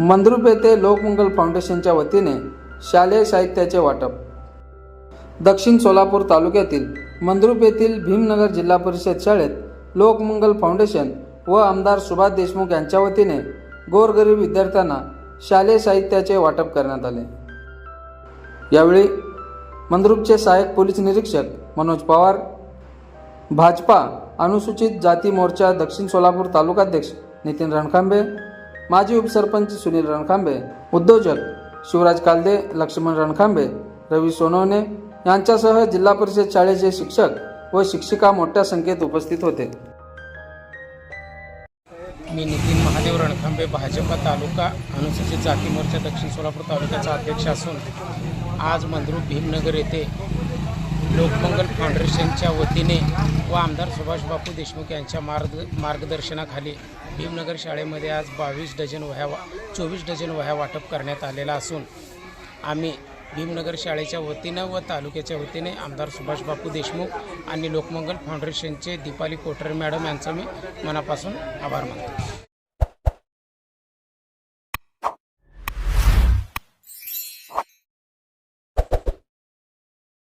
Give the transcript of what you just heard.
मंद्रुप येथे लोकमंगल फाउंडेशनच्या वतीने शालेय साहित्याचे वाटप. दक्षिण सोलापूर तालुक्यातील मंद्रुप येथील भीमनगर जिल्हा परिषद शाळेत लोकमंगल फाउंडेशन व आमदार सुभाष देशमुख यांच्या वतीने गोरगरीब विद्यार्थ्यांना शालेय साहित्याचे वाटप करण्यात आले. यावेळी मंद्रुपचे सहाय्यक पोलीस निरीक्षक मनोज पवार भाजपा अनुसूचित जाती मोर्चा दक्षिण सोलापूर तालुकाध्यक्ष नितीन रणखांबे माजी उपसरपंच सुनील रणखांबे उद्योजक शिवराज कालदे लक्ष्मण रणखांबे रवी सोनवणे यांच्यासह जिल्हा परिषद शाळेचे शिक्षक व शिक्षिका मोठ्या संख्येत उपस्थित होते. मी नितीन महादेव रणखांबे भाजपा तालुका अनुसूचित जाती मोर्चा दक्षिण सोलापूर तालुक्याचा अध्यक्ष असून आज मंद्रू भीमनगर येथे लोकमंगल फाउंडेशनच्या वतीने व आमदार सुभाष बापू देशमुख यांच्या मार्ग मार्गदर्शनाखाली भीमनगर शाळेमध्ये आज बावीस डझन वह्या वा चोवीस डझन वह्या वाटप करण्यात आलेला असून आम्ही भीमनगर शाळेच्या वतीनं व तालुक्याच्या वतीने आमदार सुभाष बापू देशमुख आणि लोकमंगल फाउंडेशनचे दीपाली कोटरे मॅडम यांचा मी मनापासून आभार मानतो.